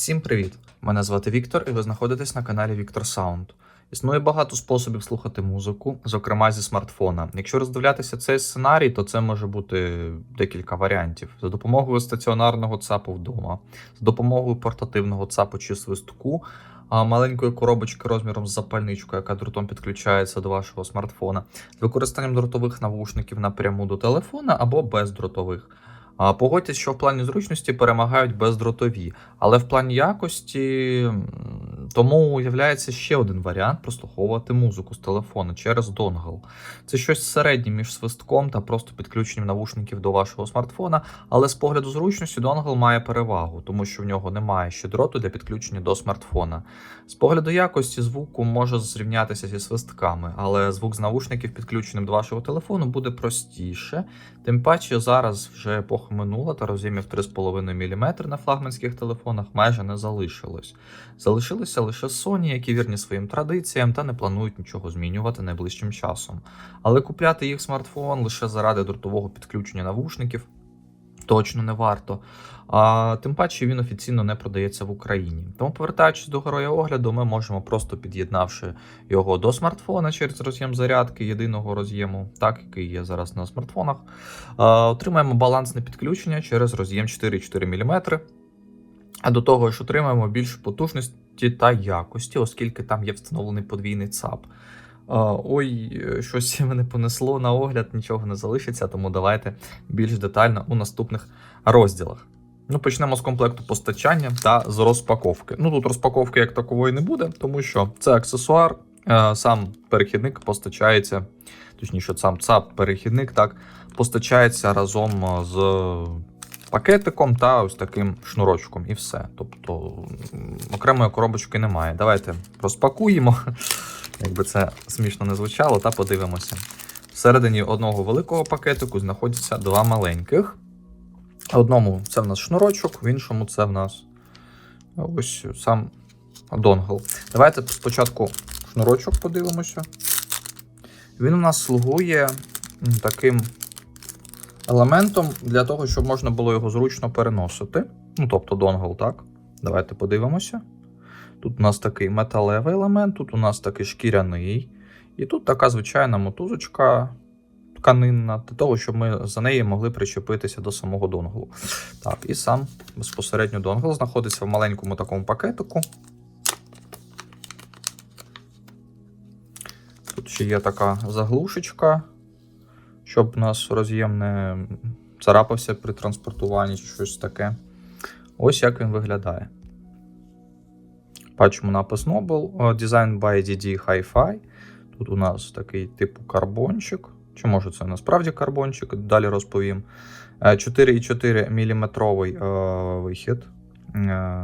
Всім привіт! Мене звати Віктор, і ви знаходитесь на каналі Віктор Саунд. Існує багато способів слухати музику, зокрема зі смартфона. Якщо роздивлятися цей сценарій, то це може бути декілька варіантів: за допомогою стаціонарного ЦАПу вдома, за допомогою портативного ЦАПу чи свистку, маленької коробочки розміром з запальничку, яка дротом підключається до вашого смартфона, з використанням дротових навушників напряму до телефона або бездротових. А Погодьтесь, що в плані зручності перемагають бездротові, але в плані якості тому являється ще один варіант прослуховувати музику з телефону через донгл. Це щось середнє між свистком та просто підключенням навушників до вашого смартфона, але з погляду зручності донгл має перевагу, тому що в нього немає ще дроту для підключення до смартфона. З погляду якості звуку може зрівнятися зі свистками, але звук з навушників, підключеним до вашого телефону, буде простіше. Тим паче зараз вже епоха минула та роз'ємів 3,5 мм на флагманських телефонах майже не залишилось. Залишилися лише Sony, які вірні своїм традиціям та не планують нічого змінювати найближчим часом. Але купляти їх смартфон лише заради дротового підключення навушників точно не варто. А тим паче він офіційно не продається в Україні. Тому, повертаючись до героя огляду, ми можемо просто під'єднавши його до смартфона через роз'єм зарядки єдиного роз'єму, так який є зараз на смартфонах. а, Отримаємо балансне підключення через роз'єм 4,4 мм. А до того ж, отримаємо більше потужності та якості, оскільки там є встановлений подвійний ЦАП. Ой, щось мене понесло на огляд, нічого не залишиться, тому давайте більш детально у наступних розділах. Ну, почнемо з комплекту постачання та з розпаковки. Ну тут розпаковки як такової не буде, тому що це аксесуар. е, Сам перехідник постачається, точніше, сам ЦАП перехідник так постачається разом з пакетиком та ось таким шнурочком, і все. Тобто окремої коробочки немає. Давайте розпакуємо, якби це смішно не звучало, та подивимося. Всередині одного великого пакетику знаходяться два маленьких. Одному це в нас шнурочок, в іншому це в нас ось сам донгл. Давайте спочатку шнурочок подивимося. Він у нас слугує таким елементом для того, щоб можна було його зручно переносити. Ну, тобто донгл, так? Давайте подивимося. Тут у нас такий металевий елемент, тут у нас такий шкіряний. І тут така звичайна мотузочка тканинна, для того, щоб ми за неї могли причепитися до самого донглу. Так, і сам безпосередньо донгл знаходиться в маленькому такому пакетику. Тут ще є така заглушечка, щоб у нас роз'єм не царапався при транспортуванні щось таке. Ось як він виглядає. Бачимо напис Noble, Design by DD Hi-Fi. Тут у нас такий типу карбончик. Чи може це насправді карбончик? Далі розповім. Е, 4,4 мм вихід. Е,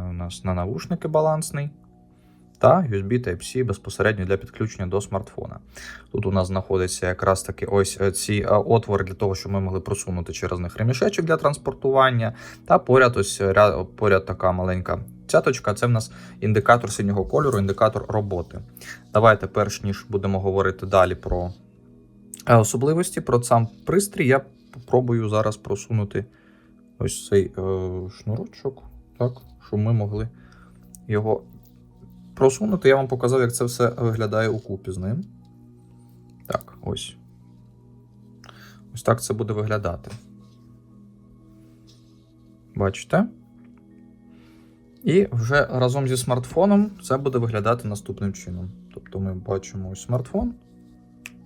У нас на навушники балансний. Та USB Type-C безпосередньо для підключення до смартфона. Тут у нас знаходиться якраз таки ось е, ці е, отвори для того, щоб ми могли просунути через них ремішечок для транспортування. Та поряд ось ря- поряд така маленька цяточка. Це в нас індикатор синього кольору, індикатор роботи. Давайте, перш ніж будемо говорити далі про е, особливості, про сам пристрій, я попробую зараз просунути ось цей е, шнурочок, так, щоб ми могли його просунути. Я вам показав, як це все виглядає у купі з ним. Так, ось. Ось так це буде виглядати. Бачите? І вже разом зі смартфоном це буде виглядати наступним чином. Тобто ми бачимо ось смартфон,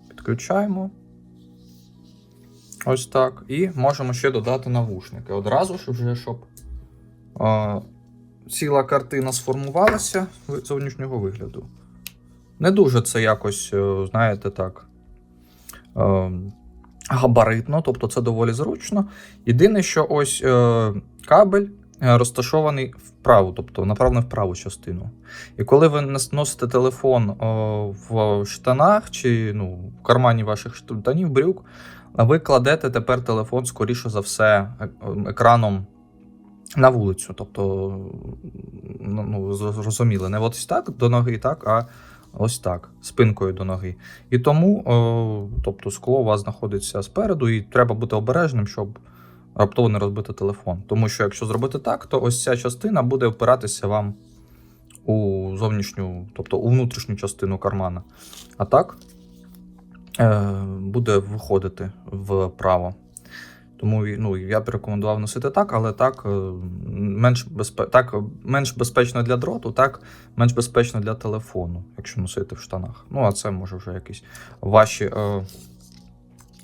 підключаємо. Ось так. І можемо ще додати навушники. Одразу ж вже, щоб ціла картина сформувалася зовнішнього вигляду. Не дуже це якось, е, знаєте, так. Е, габаритно, тобто це доволі зручно. Єдине, що ось е, кабель е, розташований вправо, тобто направлений в праву частину. І коли ви носите телефон е, в штанах чи ну, в кармані ваших штанів, брюк, ви кладете тепер телефон, скоріше за все, екраном на вулицю. Тобто, ну, ну, зрозуміли, не ось так до ноги, так, а ось так, спинкою до ноги. І тому, о, тобто, скло у вас знаходиться спереду, і треба бути обережним, щоб раптово не розбити телефон. Тому що якщо зробити так, то ось ця частина буде впиратися вам у зовнішню, тобто у внутрішню частину кармана. А так е, буде виходити вправо. Тому ну, я б рекомендував носити так, але так е, менш, безпе... так менш безпечно для дроту, так менш безпечно для телефону, якщо носити в штанах. Ну, а це може вже якісь ваші е,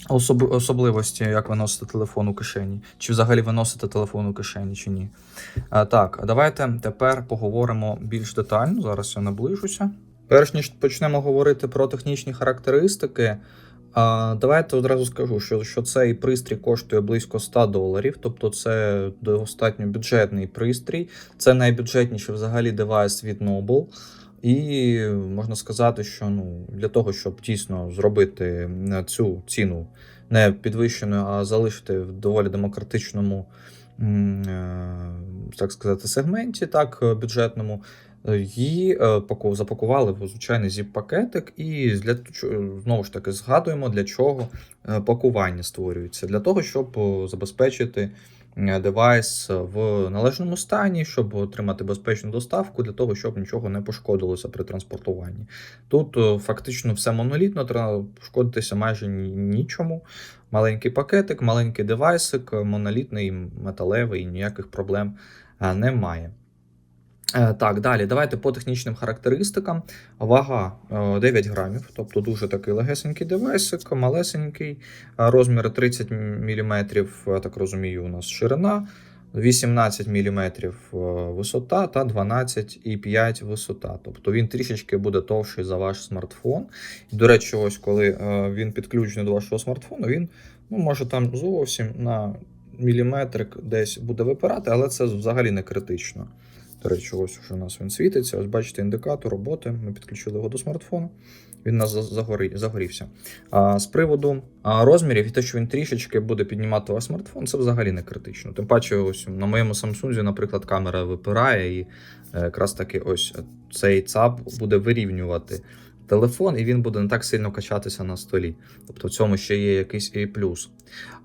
особ... особливості, як ви носите телефон у кишені, чи взагалі ви носите телефон у кишені, чи ні. А, так, давайте тепер поговоримо більш детально. Зараз я наближуся. Перш ніж почнемо говорити про технічні характеристики. Давайте одразу скажу, що, що цей пристрій коштує близько 100 доларів, тобто це достатньо бюджетний пристрій. Це найбюджетніший взагалі девайс від Noble. І можна сказати, що ну, для того, щоб дійсно зробити цю ціну не підвищеною, а залишити в доволі демократичному, е, так сказати, сегменті, так, бюджетному, е, її е, паку- запакували в звичайний зіп-пакетик, і для знову ж таки згадуємо, для чого е, пакування створюється. Для того, щоб е, забезпечити е, девайс в належному стані, щоб отримати безпечну доставку, для того, щоб нічого не пошкодилося при транспортуванні. Тут е, фактично все монолітно, треба пошкодитися майже нічому. Маленький пакетик, маленький девайсик, е, монолітний, металевий, ніяких проблем е, немає. Е, Так, далі, давайте по технічним характеристикам. Вага е, 9 грамів, тобто дуже такий легесенький девайсик, малесенький, Е, розмір 30 мм, я так розумію, у нас ширина, 18 мм висота та 12,5 висота. Тобто він трішечки буде товщий за ваш смартфон. До речі, ось коли е, він підключений до вашого смартфону, він ну, може там зовсім на міліметрик десь буде випирати, але це взагалі не критично. До речі, ось уже у нас він світиться. Ось бачите індикатор роботи. Ми підключили його до смартфону. Він у нас загорі, загорівся. А, з приводу розмірів і те, що він трішечки буде піднімати ваш смартфон, це взагалі не критично. Тим паче, ось на моєму Samsung, наприклад, камера випирає, і е, якраз таки ось цей ЦАП буде вирівнювати телефон, і він буде не так сильно качатися на столі. Тобто в цьому ще є якийсь і плюс.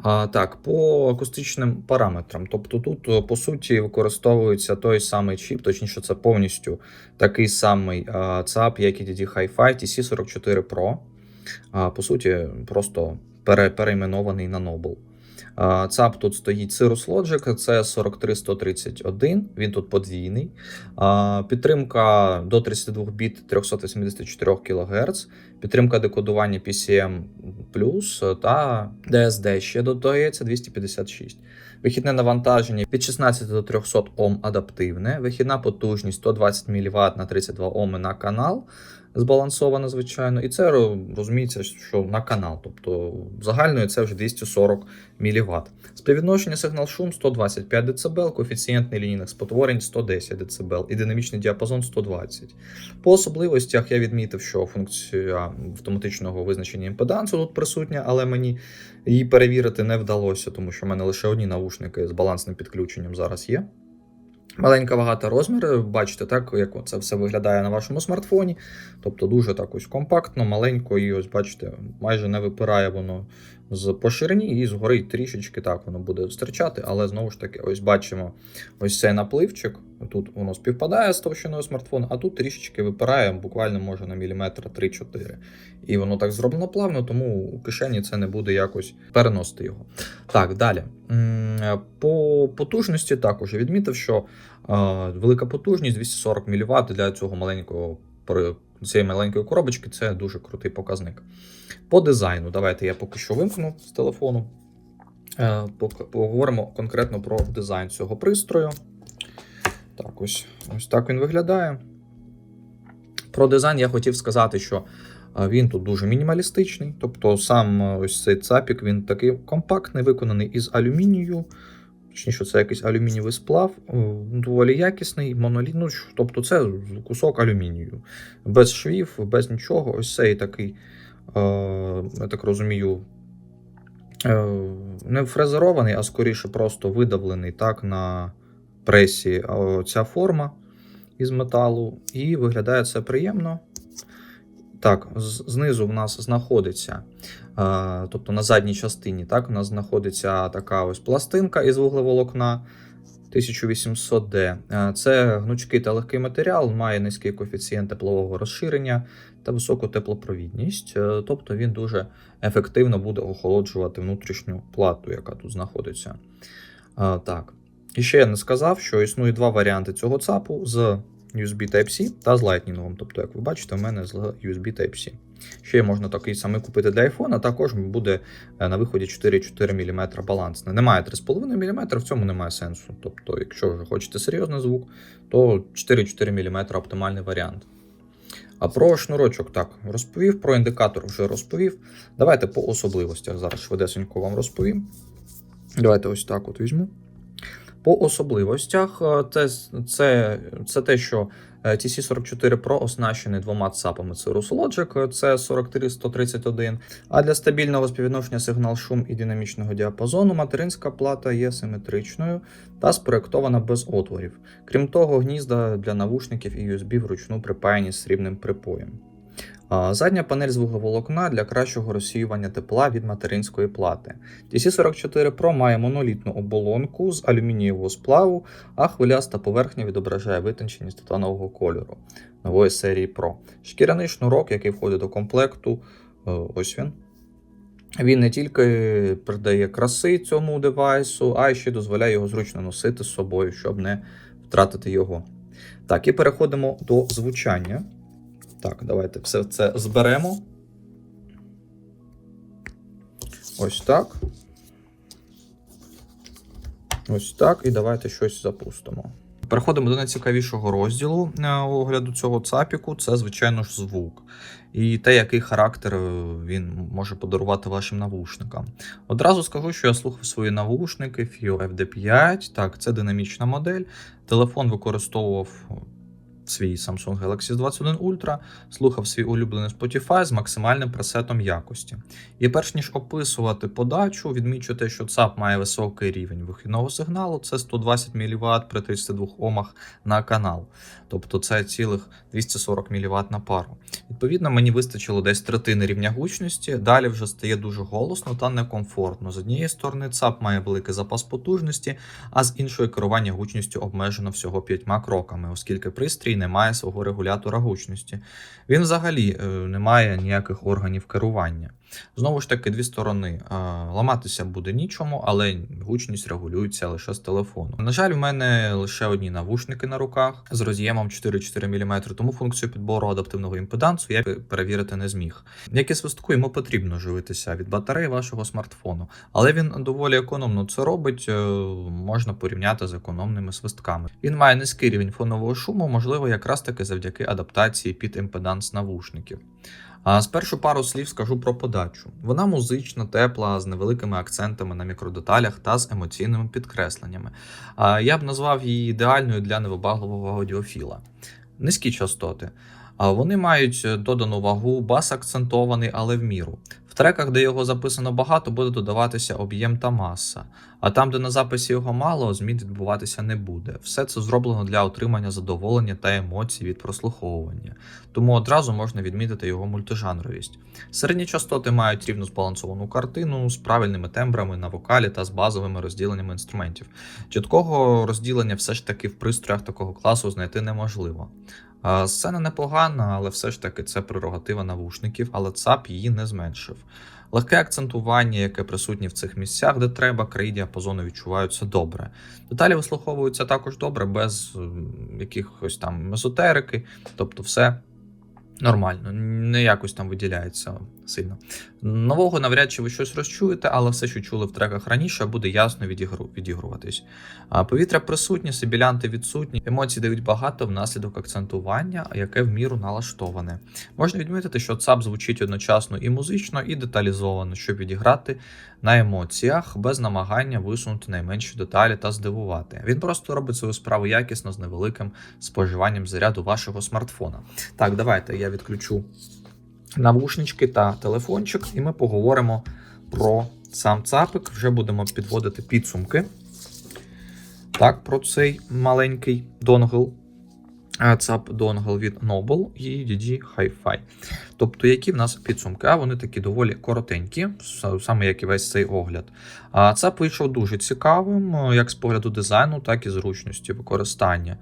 А, так, по акустичним параметрам. Тобто тут, по суті, використовується той самий чіп, точніше, це повністю такий самий ЦАП, як і DD Hi-Fi TC44 Pro. А, по суті, просто пере, на Noble. ЦАП тут стоїть Cirrus Logic, це 43131, він тут подвійний. Підтримка до 32 біт 384 кГц, підтримка декодування PCM та DSD ще додається 256. Вихідне навантаження від 16 до 300 Ом адаптивне, вихідна потужність 120 мВт на 32 Оми на канал. Збалансовано, звичайно, і це розуміється, що на канал, тобто загальною це вже 240 мВт. Співвідношення сигнал шум 125 дБ, коефіцієнт нелінійних спотворень 110 дБ і динамічний діапазон 120. По особливостях я відмітив, що функція автоматичного визначення імпедансу тут присутня, але мені її перевірити не вдалося, тому що в мене лише одні навушники з балансним підключенням зараз є. Маленька вага та розмір, бачите, так, як це все виглядає на вашому смартфоні. Тобто дуже так ось компактно, маленько, і ось бачите, майже не випирає воно з по ширині, і згори трішечки так воно буде стирчати, але знову ж таки, ось бачимо ось цей напливчик. Тут воно співпадає з товщиною смартфону, а тут трішечки випирає, буквально може на міліметр 3-4. І воно так зроблено плавно, тому у кишені це не буде якось переносити його. Так, далі. По потужності також відмітив, що е, велика потужність 240 мВт для цього маленького цієї маленької коробочки це дуже крутий показник. По дизайну, давайте я поки що вимкну з телефону. Е, Поговоримо конкретно про дизайн цього пристрою. Так, ось, ось так він виглядає. Про дизайн я хотів сказати, що е, він тут дуже мінімалістичний. Тобто сам е, ось цей цапік він такий компактний, виконаний із алюмінію. Точніше, це якийсь алюмінієвий сплав, е, доволі якісний, моноліт. Ну, тобто це кусок алюмінію. Без швів, без нічого. Ось цей такий, е, я так розумію, е, не фрезерований, а скоріше просто видавлений так на пресі ця форма із металу. І виглядає це приємно. Так, знизу в нас знаходиться, е, тобто на задній частині, так, у нас знаходиться така ось пластинка із вуглеволокна 1800D. Е, Це гнучкий та легкий матеріал, має низький коефіцієнт теплового розширення та високу теплопровідність. Е, Тобто він дуже ефективно буде охолоджувати внутрішню плату, яка тут знаходиться. Так. І ще я не сказав, що існує два варіанти цього ЦАПу з USB Type-C та з Lightning. Тобто, як ви бачите, в мене з USB Type-C. Ще можна такий самий купити для iPhone, а також буде е, на виході 4,4 мм балансне. Немає 3,5 мм, в цьому немає сенсу. Тобто, якщо вже хочете серйозний звук, то 4,4 мм оптимальний варіант. А про шнурочок так розповів, про індикатор вже розповів. Давайте по особливостях зараз швидесенько вам розповім. Давайте ось так от візьму. По особливостях, е, це, це, це те, що е, TC44 Pro оснащений двома ЦАПами. Це Logic, це 43131. А для стабільного співвідношення сигнал шум і динамічного діапазону материнська плата є симетричною та спроєктована без отворів. Крім того, гнізда для навушників і USB вручну припаяні срібним припоєм. Задня панель з вуглеволокна для кращого розсіювання тепла від материнської плати. TC44 Pro має монолітну оболонку з алюмінієвого сплаву, а хвиляста поверхня відображає витонченість титанового кольору нової серії Pro. Шкіряний шнурок, який входить до комплекту, е, ось він. Він не тільки придає краси цьому девайсу, а ще дозволяє його зручно носити з собою, щоб не втратити його. Так, і переходимо до звучання. Так, давайте все це зберемо. Ось так. Ось так. І давайте щось запустимо. Переходимо до найцікавішого розділу е, огляду цього цапіку. Це, звичайно ж, звук. І те, який характер е, він може подарувати вашим навушникам. Одразу скажу, що я слухав свої навушники FIO FD5. Так, це динамічна модель. Телефон використовував свій Samsung Galaxy S21 Ultra, слухав свій улюблений Spotify з максимальним пресетом якості. І перш ніж описувати подачу, відмічу те, що ЦАП має високий рівень вихідного сигналу, це 120 мВт при 32 Омах на канал. Тобто це цілих 240 мВт на пару. Відповідно, мені вистачило десь третини рівня гучності, далі вже стає дуже голосно та некомфортно. З однієї сторони, ЦАП має великий запас потужності, а з іншої керування гучністю обмежено всього п'ятьма кроками, оскільки пристрій не має свого регулятора гучності. Він взагалі е, не має ніяких органів керування. Знову ж таки, дві сторони. Ламатися буде нічому, але гучність регулюється лише з телефону. На жаль, в мене лише одні навушники на руках з роз'ємом 4,4 мм, тому функцію підбору адаптивного імпедансу я перевірити не зміг. Як і свистку, йому потрібно живитися від батареї вашого смартфону, але він доволі економно це робить, е, можна порівняти з економними свистками. Він має низький рівень фонового шуму, можливо, якраз таки завдяки адаптації під імпеданс навушників. А спершу пару слів скажу про подачу. Вона музична, тепла, з невеликими акцентами на мікродеталях та з емоційними підкресленнями. А я б назвав її ідеальною для невибагливого аудіофіла. Низькі частоти. Вони мають додану вагу, бас акцентований, але в міру. В треках, де його записано багато, буде додаватися об'єм та маса. А там, де на записі його мало, змін відбуватися не буде. Все це зроблено для отримання задоволення та емоцій від прослуховування, тому одразу можна відмітити його мультижанровість. Середні частоти мають рівно збалансовану картину з правильними тембрами на вокалі та з базовими розділеннями інструментів. Чіткого розділення все ж таки в пристроях такого класу знайти неможливо. Сцена непогана, але все ж таки це прерогатива навушників, але ЦАП її не зменшив. Легке акцентування, яке присутнє в цих місцях, де треба, краї діапазону відчуваються добре. Деталі вислуховуються також добре, без якихось там езотерики, тобто все нормально, не якось там виділяється сильно. Нового навряд чи ви щось розчуєте, але все, що чули в треках раніше, буде ясно відігру, відігруватись. А повітря присутнє, сибілянти відсутні, емоції дають багато внаслідок акцентування, яке в міру налаштоване. Можна відмітити, що ЦАП звучить одночасно і музично, і деталізовано, щоб відіграти на емоціях без намагання висунути найменші деталі та здивувати. Він просто робить свою справу якісно з невеликим споживанням заряду вашого смартфона. Так, давайте я відключу навушнички та телефончик, і ми поговоримо про сам цапик. Вже будемо підводити підсумки. Так, про цей маленький донгл. ЦАП Dongle від Noble і DD Hi-Fi. Тобто, які в нас підсумки? А вони такі доволі коротенькі, саме як і весь цей огляд. А ЦАП вийшов дуже цікавим, як з погляду дизайну, так і зручності використання.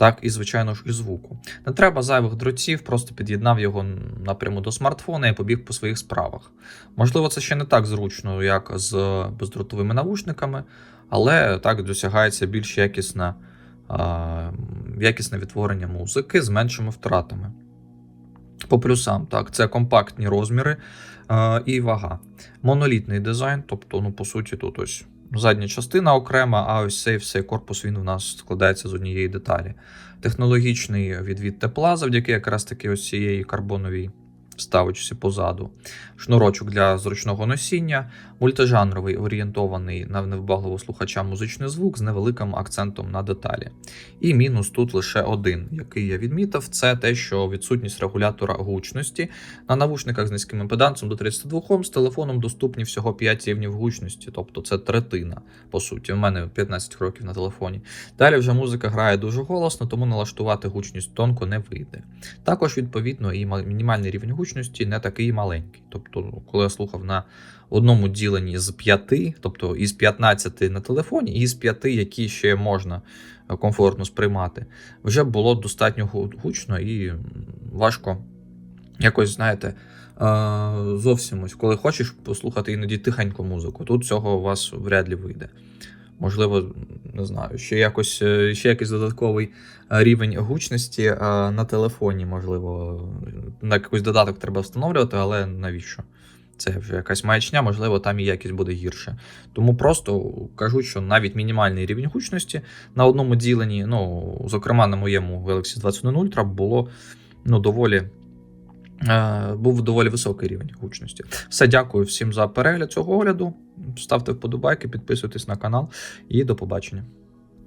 Так і, звичайно ж, і звуку. Не треба зайвих дротів, просто під'єднав його напряму до смартфона і побіг по своїх справах. Можливо, це ще не так зручно, як з бездротовими навушниками, але так досягається більш якісна, якісне відтворення музики з меншими втратами. По плюсам, так, це компактні розміри е, і вага. Монолітний дизайн, тобто, ну, по суті, тут ось задня частина окрема, а ось цей все корпус він у нас складається з однієї деталі. Технологічний відвід тепла, завдяки якраз таки ось цієї карбоновій вставочці позаду. Шнурочок для зручного носіння, мультижанровий орієнтований на невбагливого слухача музичний звук з невеликим акцентом на деталі. І мінус тут лише один, який я відмітив, це те, що відсутність регулятора гучності на навушниках з низьким імпедансом до 32 Ом з телефоном доступні всього 5 рівнів гучності, тобто це третина. По суті, у мене 15 років на телефоні. Далі вже музика грає дуже голосно, тому налаштувати гучність тонко не вийде. Також, відповідно, і мінімальний рівень гучності не такий маленький. Тобто, ну, коли я слухав на одному діленні з 5, тобто із 15 на телефоні, і з 5, які ще можна е, комфортно сприймати, вже було достатньо гучно і важко якось, знаєте, е, зовсім ось, коли хочеш послухати іноді тихеньку музику, тут цього у вас вряд ли вийде. Можливо, не знаю, ще якось е, ще якийсь додатковий е, рівень гучності е, на телефоні, можливо, на якийсь додаток треба встановлювати, але навіщо? Це вже якась маячня, можливо, там і якість буде гірше. Тому просто кажу, що навіть мінімальний рівень гучності на одному діленні, ну, зокрема на моєму Galaxy 21 Ultra, було ну, доволі. Е, Був доволі високий рівень гучності. Все, дякую всім за перегляд цього огляду. Ставте вподобайки, підписуйтесь на канал і до побачення.